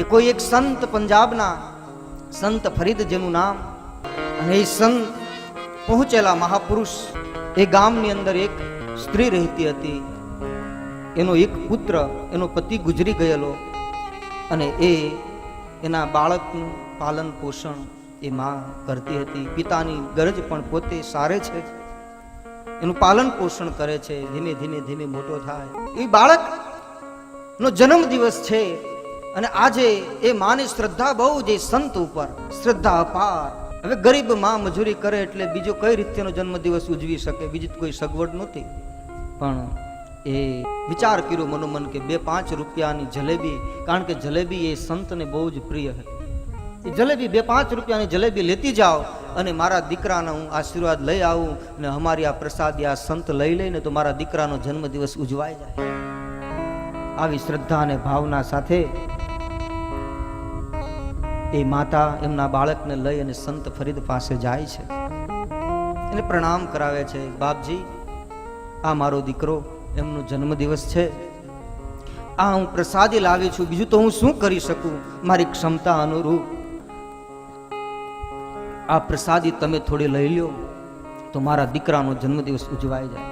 એ કોઈ એક સંત પંજાબના સંત ફરીદ જેનું નામ અને એ સંત પહોંચેલા મહાપુરુષ એ ગામની અંદર એક સ્ત્રી રહેતી હતી. એનો એક પુત્ર, એનો પતિ ગુજરી ગયેલો અને એ એના બાળકનું પાલન પોષણ એ માં કરતી હતી. પિતાની ગરજ પણ પોતે સારે છે. એનું પાલન પોષણ કરે છે. ધીમે ધીમે ધીમે મોટો થાય. એ બાળક નો જન્મ દિવસ છે. અને આજે એ માની શ્રદ્ધા બહુ જે સંત ઉપર. શ્રદ્ધા અપાર. હવે ગરીબમાં મજૂરી કરે એટલે બીજો કઈ રીતેનો જન્મદિવસ ઉજવી શકે? બીજી કોઈ સગવડ નહોતી. પણ એ વિચાર કર્યો મનોમન કે બે પાંચ રૂપિયાની જલેબી, કારણ કે જલેબી એ સંતને બહુ જ પ્રિય હતી. એ જલેબી બે પાંચ રૂપિયાની જલેબી લેતી જાઓ અને મારા દીકરાનો હું આશીર્વાદ લઈ આવું અને અમારી આ પ્રસાદી આ સંત લઈ લઈને તો મારા દીકરાનો જન્મદિવસ ઉજવાઈ જાય. આવી શ્રદ્ધા અને ભાવના સાથે એ માતા એમના બાળકને લઈ અને સંત ફરીદ પાસે જાય છે. એને પ્રણામ કરાવે છે, બાપજી, આ મારો દીકરો એમનો જન્મદિવસ છે. આ હું પ્રસાદી લાવી છું, બીજું તો હું શું કરી શકું? મારી ક્ષમતા અનુરૂપ. આ પ્રસાદી તમે થોડી લઈ લ્યો, તો મારા દીકરાનો જન્મદિવસ ઉજવાઈ જાય.